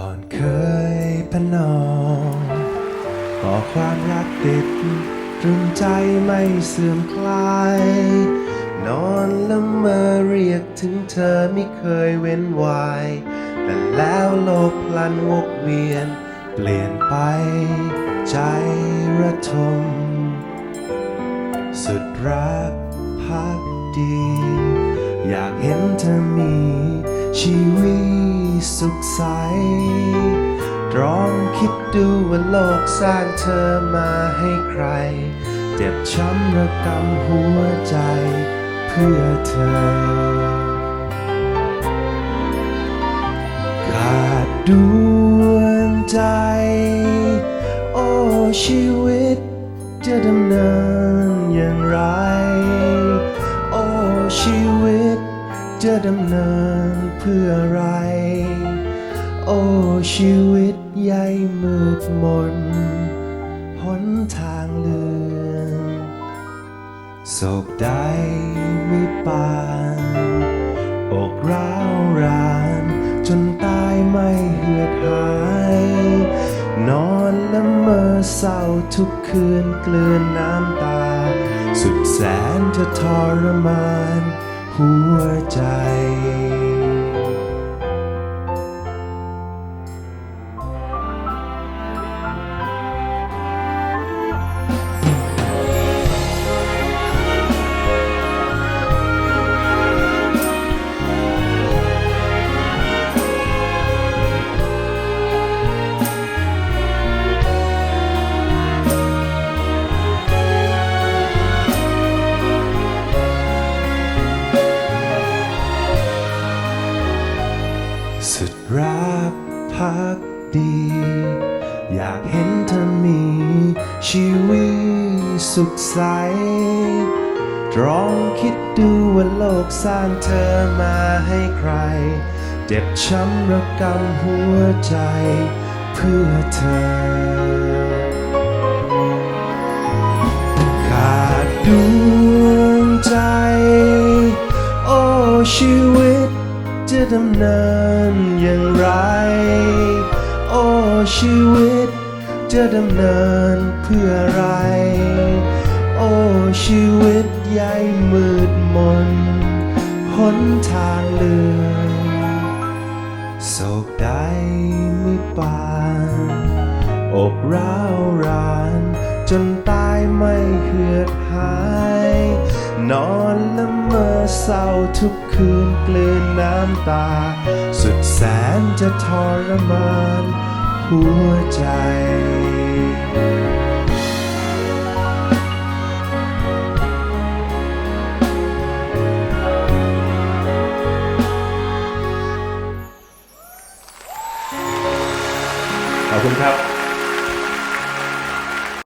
ก่อนเคยพนอมก่อความรักติดตรึงใจไม่เสื่อมคลาย นอนละเมอเรียกถึงเธอไม่เคยเว้นวาย แต่แล้วโลกพลันวกเวียน เปลี่ยนไปใจระทม สุดรักพักดี อยากเห็นเธอมีชีวิต สุขใสตรองคิดดูว่าโลกสร้างเธอมาให้ใคร เจ็บช้ำระกำหัวใจเพื่อเธอ ขาดดวงใจ โอ้ชีวิตจะดำเนิน จะดำเนินเพื่ออะไร โอ้ชีวิตใหญ่มืดมนหนทางเลือนโศกใดไม่ปานอกร้าวราน จนตายไม่เหือดหาย นอนละเมอเศร้าทุกคืนเกลือนน้ำตา สุดแสนจะทรมาน หัวใจ รักพักดี อยากเห็นเธอมีชีวิตสุขใสตรองคิดดูว่าโลกสร้างเธอมาให้ใคร เจ็บช้ำระกำหัวใจ เพื่อเธอ ขาดดวงใจ โอ้ชีวิต จะดำเนินอย่างไร โอ้ชีวิต จะดำเนินเพื่ออะไร โอ้ชีวิตใหญ่มืดมนหนทางเลือนโศกใดไม่ปานอกร้าวรานจนตา ไม่เหือดหาย นอนละเมอเศร้าทุกคืนกลืนน้ำตา สุดแสนจะทรมาน หัวใจขอบคุณครับ